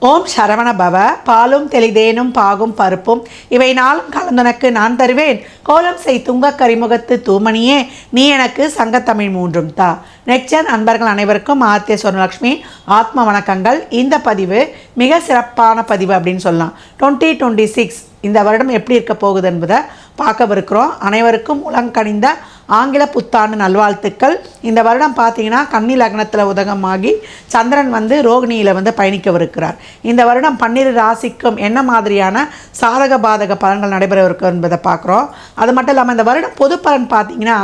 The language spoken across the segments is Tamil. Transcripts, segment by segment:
ஓம் சரவண பவ. பாலும் தெளிதேனும் பாகும் பருப்பும். இவை நாளும் கலந்துனக்கு நான் தருவேன். கோலம் செய் துங்க கரிமுகத்து தூமணியே நீ எனக்கு சங்கத்தமிழ் மூன்றும் தா. நெக்சர் அன்பர்கள் அனைவருக்கும் ஆத்திய சொர்ணலக்ஷ்மி ஆத்ம வணக்கங்கள். இந்த பதிவு மிக சிறப்பான பதிவு அப்படின்னு சொல்லலாம். டுவெண்ட்டி டுவெண்ட்டி சிக்ஸ் இந்த வருடம் எப்படி இருக்க போகுது என்பதை பார்க்கவிருக்கிறோம். அனைவருக்கும் உலங்கணிந்த ஆங்கில புத்தாண்டு நல்வாழ்த்துக்கள். இந்த வருடம் பார்த்தீங்கன்னா கன்னி லக்னத்தில் உதகமாகி சந்திரன் வந்து ரோகிணியில் வந்து பயணிக்கவிருக்கிறார். இந்த வருடம் பன்னிரு ராசிக்கும் என்ன மாதிரியான சாதக பாதக பலன்கள் நடைபெறவிருக்கு என்பதை பார்க்குறோம். அது மட்டும் இல்லாமல் இந்த வருடம் பொது பலன் பார்த்தீங்கன்னா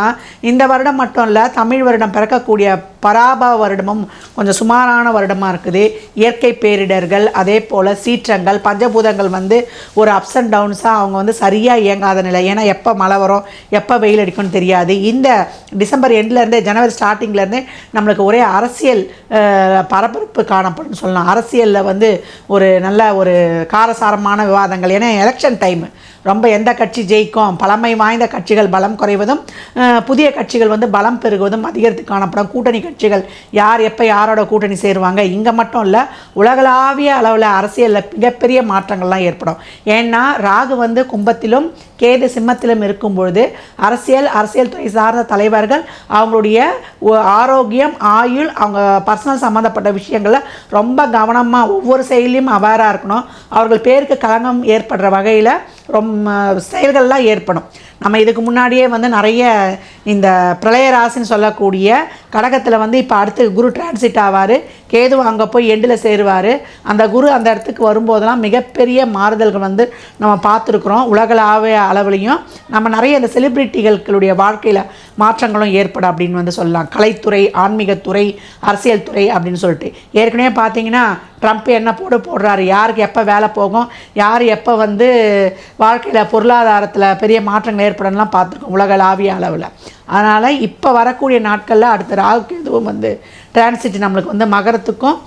இந்த வருடம் மட்டும் இல்லை தமிழ் வருடம் பிறக்கக்கூடிய பராப வருடமும் கொஞ்சம் சுமாரான வருடமாக இருக்குது. இயற்கை பேரிடர்கள் அதே போல் சீற்றங்கள் பஞ்சபூதங்கள் வந்து ஒரு அப்ஸ் அண்ட் டவுன்ஸாக அவங்க வந்து சரியாக இயங்காத நிலை. ஏன்னா எப்போ மழை வரும் எப்போ வெயில் அடிக்கும்னு தெரியாது. இந்த டிசம்பர் எண்ட்லேருந்தே ஜனவரி ஸ்டார்டிங்லேருந்தே நம்மளுக்கு ஒரே அரசியல் பரபரப்பு காணப்படும் சொல்லலாம். அரசியலில் வந்து ஒரு நல்ல ஒரு காரசாரமான விவாதங்கள். ஏன்னா எலெக்ஷன் டைம் ரொம்ப எந்த கட்சி ஜெயிக்கும்? பழமை வாய்ந்த கட்சிகள் பலம் குறைவதும் புதிய கட்சிகள் வந்து பலம் பெருகுவதும் அதிகரித்து காணப்படும். கூட்டணி கட்சிகள் யார் எப்போ யாரோட கூட்டணி சேருவாங்க? இங்கே மட்டும் இல்லை உலகளாவிய அளவில் அரசியலில் மிகப்பெரிய மாற்றங்கள்லாம் ஏற்படும். ஏன்னா ராகு வந்து கும்பத்திலும் கேது சிம்மத்திலும் இருக்கும் பொழுது அரசியல் அரசியல் துறை சார்ந்த தலைவர்கள் அவங்களுடைய ஆரோக்கியம் ஆயுள் அவங்க பர்சனல் சம்மந்தப்பட்ட விஷயங்களில் ரொம்ப கவனமாக ஒவ்வொரு செயலையும் அவேராக இருக்கணும். அவர்கள் பேருக்கு களங்கம் ஏற்படுற வகையில் ரொம்ப செயல்கள்லாம் ஏற்படும். நம்ம இதுக்கு முன்னாடியே வந்து நிறைய இந்த பிரளய ராசின்னு சொல்லக்கூடிய கடகத்தில் வந்து இப்போ அடுத்து குரு டிரான்சிட் ஆவார். கேதுவும் அங்கே போய் எண்டில் சேருவார். அந்த குரு அந்த இடத்துக்கு வரும்போதெல்லாம் மிகப்பெரிய மாறுதல்கள் வந்து நம்ம பார்த்துருக்குறோம். உலகளாவிய அளவுலையும் நம்ம நிறைய இந்த செலிப்ரிட்டிகளுடைய வாழ்க்கையில் மாற்றங்களும் ஏற்படும் அப்படின்னு வந்து சொல்லலாம். கலைத்துறை ஆன்மீகத்துறை அரசியல் துறை அப்படின்னு சொல்லிட்டு. ஏற்கனவே பார்த்தீங்கன்னா ட்ரம்ப் என்ன போடு போடுறாரு. யாருக்கு எப்போ வேலை போகும் யார் எப்போ வந்து வாழ்க்கையில் பொருளாதாரத்தில் பெரிய மாற்றங்கள் ஏற்படலாம் பார்த்துருக்கோம் உலகளாவிய அளவில். அதனால் இப்போ வரக்கூடிய நாட்களில் அடுத்த ராகுக்கு எதுவும் வந்து டிரான்சிட் நம்மளுக்கு வந்து மகரத்துக்கும்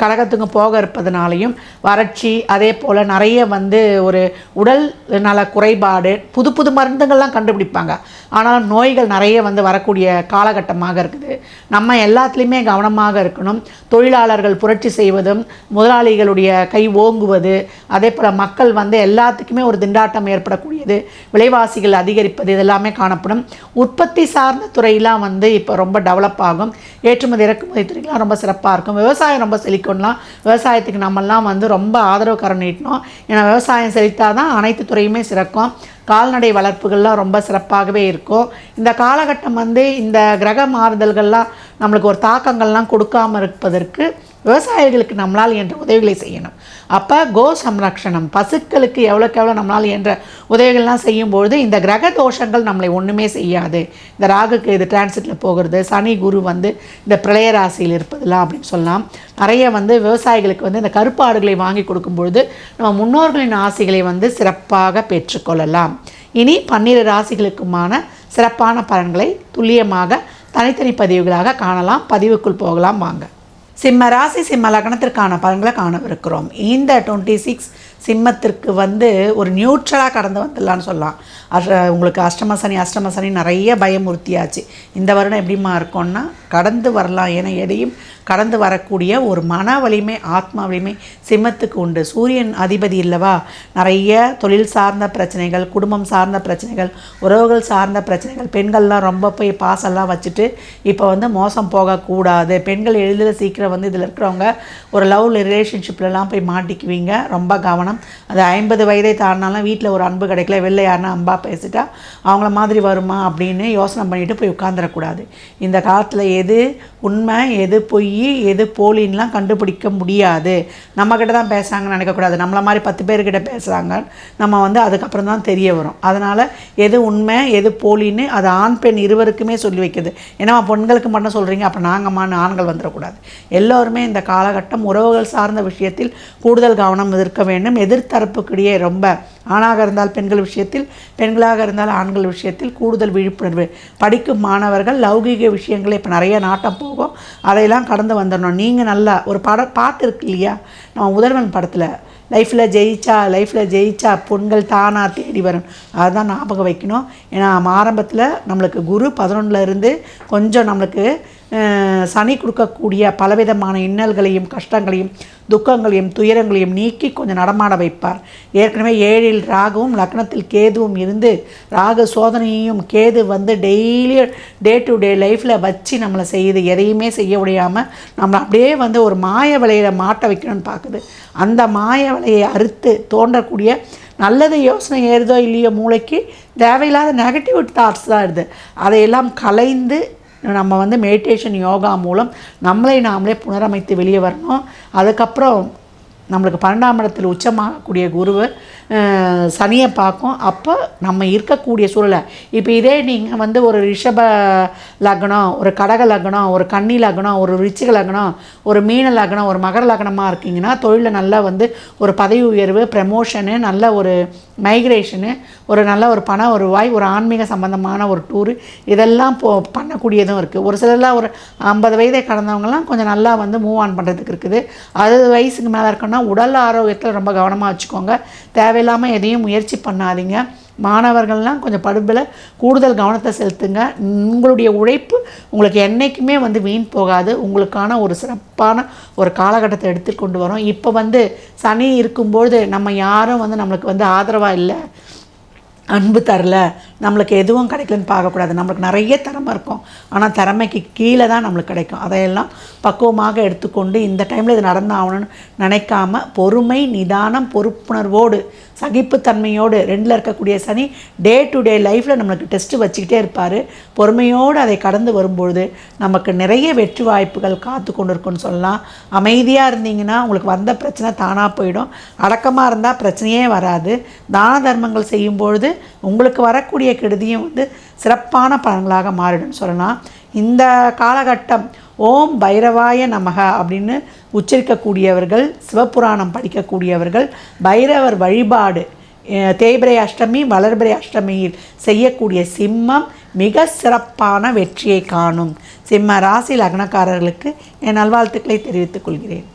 கழகத்துக்கு போக இருப்பதனாலையும் வறட்சி அதே போல் நிறைய வந்து ஒரு உடல் நல குறைபாடு புது புது மருந்துகள்லாம் கண்டுபிடிப்பாங்க. ஆனால் நோய்கள் நிறைய வந்து வரக்கூடிய காலகட்டமாக இருக்குது. நம்ம எல்லாத்துலேயுமே கவனமாக இருக்கணும். தொழிலாளர்கள் புரட்சி செய்வதும் முதலாளிகளுடைய கை ஓங்குவது அதே போல் மக்கள் வந்து எல்லாத்துக்குமே ஒரு திண்டாட்டம் ஏற்படக்கூடியது விலைவாசிகள் அதிகரிப்பது இதெல்லாமே காணப்படும். உற்பத்தி சார்ந்த துறையெல்லாம் வந்து இப்போ ரொம்ப டெவலப் ஆகும். ஏற்றுமதி இறக்குமதி துறைகள்லாம் ரொம்ப சிறப்பாக இருக்கும். விவசாயம் ரொம்ப செழிக்கணும்லாம் விவசாயத்துக்கு நம்மெல்லாம் வந்து ரொம்ப ஆதரவு கரம் நீட்டணும் ஏன்னா விவசாயம் செழித்தால் தான் அனைத்து துறையுமே சிறக்கும். கால்நடை வளர்ப்புகள்லாம் ரொம்ப சிறப்பாகவே இருக்கும். இந்த காலகட்டம் வந்து இந்த கிரக மாறுதல்கள்லாம் நம்மளுக்கு ஒரு தாக்கங்கள்லாம் கொடுக்காமல் இருப்பதற்கு விவசாயிகளுக்கு நம்மளால் என்ற உதவிகளை செய்யணும். அப்போ கோ சம்ரக்ஷணம் பசுக்களுக்கு எவ்வளோக்கு எவ்வளோ நம்மளால் என்ற உதவிகள்லாம் செய்யும்பொழுது இந்த கிரக தோஷங்கள் நம்மளை ஒன்றுமே செய்யாது. இந்த ராகுக்கு இது டிரான்சிட்டில் போகிறது சனி குரு வந்து இந்த பிரளய ராசியில் இருப்பதெல்லாம் அப்படின்னு சொல்லலாம். நிறைய வந்து விவசாயிகளுக்கு வந்து இந்த கருப்பாடுகளை வாங்கி கொடுக்கும்பொழுது நம்ம முன்னோர்களின் ஆசைகளை வந்து சிறப்பாக பெற்றுக்கொள்ளலாம். இனி பன்னிரு ராசிகளுக்குமான சிறப்பான பலன்களை துல்லியமாக தனித்தனி பதிவுகளாக காணலாம். பதிவுக்குள் போகலாம் வாங்க. சிம்ம ராசி சிம்ம லக்னத்திற்கான பலன்களை காணவிருக்கிறோம். இந்த டுவெண்ட்டி சிக்ஸ் சிம்மத்திற்கு வந்து ஒரு நியூட்ரலாக கடந்து வந்துடலான்னு சொல்லலாம். அஷ்ட உங்களுக்கு அஷ்டம சனி அஷ்டம சனி நிறைய பயமுறுத்தியாச்சு. இந்த வருடம் எப்படிமா இருக்கும்னா கடந்து வரலாம் என எடையும் கடந்து வரக்கூடிய ஒரு மன வலிமை ஆத்மா வலிமை சிம்மத்துக்கு உண்டு. சூரியன் அதிபதி இல்லவா? நிறைய தொழில் சார்ந்த பிரச்சனைகள் குடும்பம் சார்ந்த பிரச்சனைகள் உறவுகள் சார்ந்த பிரச்சனைகள் பெண்கள்லாம் ரொம்ப போய் பாசெல்லாம் வச்சுட்டு இப்போ வந்து மோசம் போகக்கூடாது. பெண்கள் எளிதில் சீக்கிரம் வந்து இதில் இருக்கிறவங்க ஒரு லவ் ரிலேஷன்ஷிப்லலாம் போய் மாட்டிக்குவீங்க. ரொம்ப கவனம் அது ஐம்பது வயதை தாண்டினாலும் வீட்டில் ஒரு அன்பு கிடைக்கல வெளில யாருன்னா அம்பா பேசிட்டா அவங்கள மாதிரி வருமா அப்படின்னு யோசனை பண்ணிட்டு போய் உட்காந்துடக்கூடாது இந்த காலத்தில் எது உண்மை எது பொய் எது போலின்லாம் கண்டுபிடிக்க முடியாது. நம்மக்கிட்ட தான் பேசுகிறாங்கன்னு நினைக்கக்கூடாது. நம்மள மாதிரி பத்து பேர்கிட்ட பேசுகிறாங்க நம்ம வந்து அதுக்கப்புறம் தான் தெரிய வரும். அதனால் எது உண்மை எது போலின்னு அது ஆண் பெண் இருவருக்குமே சொல்லி வைக்குது. ஏன்னா பெண்களுக்கு மட்டும் சொல்கிறீங்க அப்போ நாங்கம்மான்னு ஆண்கள் வந்துடக்கூடாது. எல்லோருமே இந்த காலகட்டம் உறவுகள் சார்ந்த விஷயத்தில் கூடுதல் கவனம் இருக்க வேண்டும். எதிர்த்தரப்புக்கிடையே ரொம்ப ஆணாக இருந்தால் பெண்கள் விஷயத்தில் பெண்களாக இருந்தால் ஆண்கள் விஷயத்தில் கூடுதல் விழிப்புணர்வு. படிக்கும் மாணவர்கள் லௌகீக விஷயங்களை இப்போ நிறைய நாட்டம் போகும். அதையெல்லாம் கடந்து வந்துடணும். நீங்கள் நல்லா ஒரு படம் பார்த்துருக்கு இல்லையா? நம்ம முதல்வன் படத்தில் லைஃப்பில் ஜெயிச்சா லைஃப்பில் ஜெயிச்சா பொண்கள் தானாக தேடி வரும். அதுதான் ஞாபகம் வைக்கணும். ஏன்னா ஆரம்பத்தில் நம்மளுக்கு குரு பதினொன்றில் இருந்து கொஞ்சம் நம்மளுக்கு சனி கொடுக்கக்கூடிய பலவிதமான இன்னல்களையும் கஷ்டங்களையும் துக்கங்களையும் துயரங்களையும் நீக்கி கொஞ்சம் நடமாட வைப்பார். ஏற்கனவே ஏழில் ராகுவும் லக்னத்தில் கேதுவும் இருந்து ராகு சோதனையையும் கேது வந்து டெய்லி டே டு டே லைஃப்பில் வச்சு நம்மளை செய்யுது. எதையுமே செய்ய முடியாமல் நம்மளை அப்படியே வந்து ஒரு மாய விலையில் மாட்ட வைக்கணும்னு பார்க்குது. அந்த மாய விலையை அறுத்து தோன்றக்கூடிய நல்லது யோசனை ஏறுதோ இல்லையோ மூளைக்கு தேவையில்லாத நெகட்டிவ் தாட்ஸ் தான் இருது அதையெல்லாம் கலைந்து நம்ம வந்து மெடிடேஷன் யோகா மூலம் நம்மளை நாமளே புனரமைத்து வெளியே வரணும். அதுக்கப்புறம் நம்மளுக்கு பன்னெண்டாம் இடத்தில் உச்சமாகக்கூடிய குருவை சனியை பார்க்கும். அப்போ நம்ம இருக்கக்கூடிய சூழலை. இப்போ இதே நீங்கள் வந்து ஒரு ரிஷப லக்னம் ஒரு கடக லக்னம் ஒரு கன்னி லக்னம் ஒரு ரிச்சிக லக்னம் ஒரு மீன லக்னம் ஒரு மகர லக்னமாக இருக்கீங்கன்னா தொழிலில் நல்லா வந்து ஒரு பதவி உயர்வு ப்ரமோஷனு நல்ல ஒரு மைக்ரேஷனு ஒரு நல்ல ஒரு பண வருவாய் ஒரு ஆன்மீக சம்பந்தமான ஒரு டூரு இதெல்லாம் போ பண்ணக்கூடியதும் இருக்குது ஒரு சிலர்லாம் ஒரு ஐம்பது வயதை கடந்தவங்கலாம் கொஞ்சம் நல்லா வந்து மூவ் ஆன் பண்ணுறதுக்கு இருக்குது. அறுபது வயசுக்கு மேலே இருக்கணும்னா உடல் ஆரோக்கியத்தில் ரொம்ப கவனமாக வச்சுக்கோங்க. தேவையில்லாமல் எதையும் முயற்சி பண்ணாதீங்க. மாணவர்கள்லாம் கொஞ்சம் படிப்பில் கூடுதல் கவனத்தை செலுத்துங்க. உங்களுடைய உழைப்பு உங்களுக்கு என்றைக்குமே வந்து வீண் போகாது. உங்களுக்கான ஒரு சிறப்பான ஒரு காலகட்டத்தை எடுத்துக்கொண்டு வரும். இப்போ வந்து சனி இருக்கும்பொழுது நம்ம யாரும் வந்து நம்மளுக்கு வந்து ஆதரவாக இல்லை. அன்பு தரல. நம்மளுக்கு எதுவும் கிடைக்கலன்னு பார்க்கக்கூடாது. நம்மளுக்கு நிறைய திறமை இருக்கும். ஆனால் திறமைக்கு கீழே தான் நம்மளுக்கு கிடைக்கும். அதையெல்லாம் பக்குவமாக எடுத்துக்கொண்டு இந்த டைமில் இது நடந்தாகணும்னு நினைக்காம பொறுமை நிதானம் பொறுப்புணர்வோடு சகிப்புத்தன்மையோடு ரெண்டில் இருக்கக்கூடிய சனி டே டு டே லைஃப்பில் நம்மளுக்கு டெஸ்ட்டு வச்சுக்கிட்டே இருப்பார். பொறுமையோடு அதை கடந்து வரும்பொழுது நமக்கு நிறைய வெற்றி வாய்ப்புகள் காத்து கொண்டு இருக்குன்னு சொல்லலாம். அமைதியாக இருந்தீங்கன்னா உங்களுக்கு வந்த பிரச்சனை தானாக போயிடும். அடக்கமாக இருந்தால் பிரச்சனையே வராது. தான தர்மங்கள் செய்யும்பொழுது உங்களுக்கு வரக்கூடிய கெடுதியும் வந்து சிறப்பான பலன்களாக மாறிடும்னு சொல்லலாம். இந்த காலகட்டம் ஓம் பைரவாய நமக அப்படின்னு உச்சரிக்கக்கூடியவர்கள் சிவபுராணம் படிக்கக்கூடியவர்கள் பைரவர் வழிபாடு தேய்பிரை அஷ்டமி வளர்பிரை அஷ்டமியில் செய்யக்கூடிய சிம்மம் மிக சிறப்பான வெற்றியை காணும். சிம்ம ராசி லக்னக்காரர்களுக்கு என் நல்வாழ்த்துக்களை தெரிவித்துக் கொள்கிறேன்.